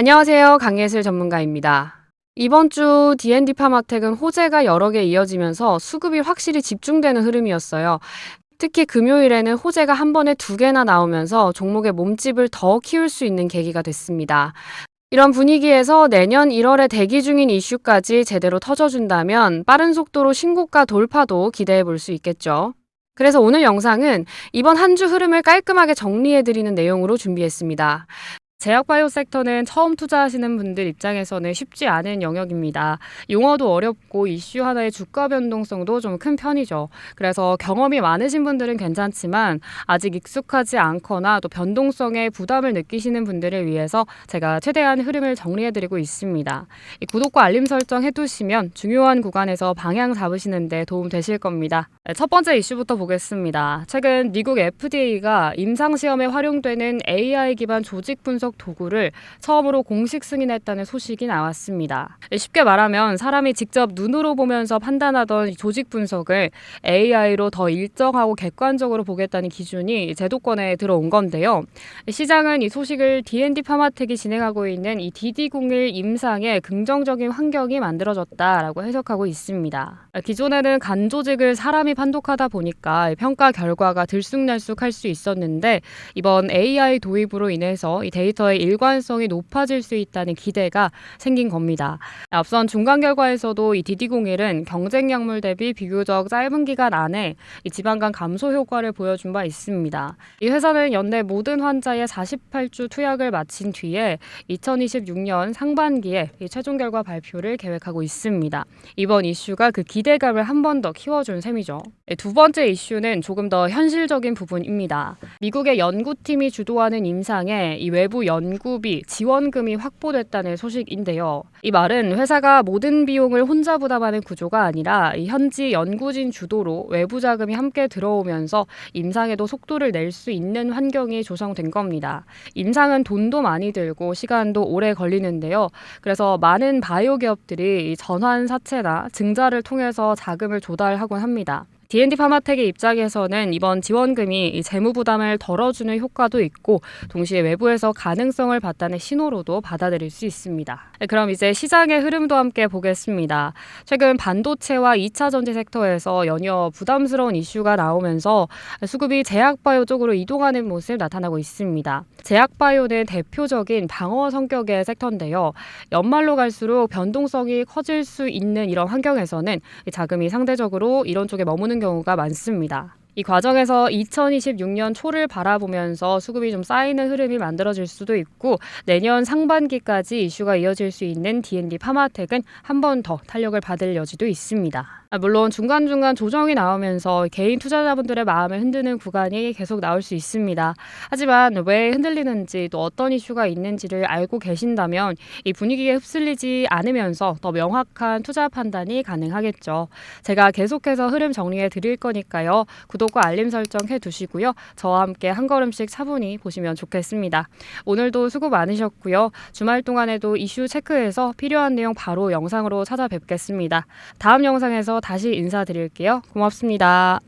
안녕하세요. 강예슬 전문가입니다. 이번 주 D&D 파마텍은 호재가 여러 개 이어지면서 수급이 확실히 집중되는 흐름이었어요. 특히 금요일에는 호재가 한 번에 두 개나 나오면서 종목의 몸집을 더 키울 수 있는 계기가 됐습니다. 이런 분위기에서 내년 1월에 대기 중인 이슈까지 제대로 터져준다면 빠른 속도로 신고가 돌파도 기대해 볼 수 있겠죠. 그래서 오늘 영상은 이번 한 주 흐름을 깔끔하게 정리해드리는 내용으로 준비했습니다. 제약바이오 섹터는 처음 투자하시는 분들 입장에서는 쉽지 않은 영역입니다. 용어도 어렵고 이슈 하나의 주가 변동성도 좀 큰 편이죠. 그래서 경험이 많으신 분들은 괜찮지만 아직 익숙하지 않거나 또 변동성에 부담을 느끼시는 분들을 위해서 제가 최대한 흐름을 정리해드리고 있습니다. 이 구독과 알림 설정 해두시면 중요한 구간에서 방향 잡으시는데 도움 되실 겁니다. 네, 첫 번째 이슈부터 보겠습니다. 최근 미국 FDA가 임상시험에 활용되는 AI 기반 조직 분석 도구를 처음으로 공식 승인했다는 소식이 나왔습니다. 네, 쉽게 말하면 사람이 직접 눈으로 보면서 판단하던 이 조직 분석을 AI로 더 일정하고 객관적으로 보겠다는 기준이 제도권에 들어온 건데요. 시장은 이 소식을 D&D 파마텍이 진행하고 있는 이 DD01 임상에 긍정적인 환경이 만들어졌다라고 해석하고 있습니다. 기존에는 간 조직을 사람이 판독하다 보니까 평가 결과가 들쑥날쑥할 수 있었는데 이번 AI 도입으로 인해서 이 데이터 의 일관성이 높아질 수 있다는 기대가 생긴 겁니다. 앞선 중간 결과에서도 이 DD01은 경쟁 약물 대비 비교적 짧은 기간 안에 이 지방간 감소 효과를 보여준 바 있습니다. 이 회사는 연내 모든 환자의 48주 투약을 마친 뒤에 2026년 상반기에 이 최종 결과 발표를 계획하고 있습니다. 이번 이슈가 그 기대감을 한 번 더 키워준 셈이죠. 네, 두 번째 이슈는 조금 더 현실적인 부분입니다. 미국의 연구팀이 주도하는 임상에 이 외부 연구비 지원금이 확보됐다는 소식인데요. 이 말은 회사가 모든 비용을 혼자 부담하는 구조가 아니라 이 현지 연구진 주도로 외부 자금이 함께 들어오면서 임상에도 속도를 낼 수 있는 환경이 조성된 겁니다. 임상은 돈도 많이 들고 시간도 오래 걸리는데요. 그래서 많은 바이오 기업들이 이 전환 사채나 증자를 통해서 자금을 조달하곤 합니다. D&D 파마텍의 입장에서는 이번 지원금이 이 재무 부담을 덜어주는 효과도 있고 동시에 외부에서 가능성을 봤다는 신호로도 받아들일 수 있습니다. 네, 그럼 이제 시장의 흐름도 함께 보겠습니다. 최근 반도체와 2차 전지 섹터에서 연이어 부담스러운 이슈가 나오면서 수급이 제약바이오 쪽으로 이동하는 모습 나타나고 있습니다. 제약바이오는 대표적인 방어 성격의 섹터인데요. 연말로 갈수록 변동성이 커질 수 있는 이런 환경에서는 이 자금이 상대적으로 이런 쪽에 머무는 경우가 많습니다. 이 과정에서 2026년 초를 바라보면서 수급이 좀 쌓이는 흐름이 만들어질 수도 있고 내년 상반기까지 이슈가 이어질 수 있는 D&D 파마텍은 한 번 더 탄력을 받을 여지도 있습니다. 아, 물론 중간중간 조정이 나오면서 개인 투자자분들의 마음을 흔드는 구간이 계속 나올 수 있습니다. 하지만 왜 흔들리는지 또 어떤 이슈가 있는지를 알고 계신다면 이 분위기에 휩쓸리지 않으면서 더 명확한 투자 판단이 가능하겠죠. 제가 계속해서 흐름 정리해 드릴 거니까요. 구독과 알림 설정 해 두시고요. 저와 함께 한 걸음씩 차분히 보시면 좋겠습니다. 오늘도 수고 많으셨고요. 주말 동안에도 이슈 체크해서 필요한 내용 바로 영상으로 찾아뵙겠습니다. 다음 영상에서 다시 인사드릴게요. 고맙습니다.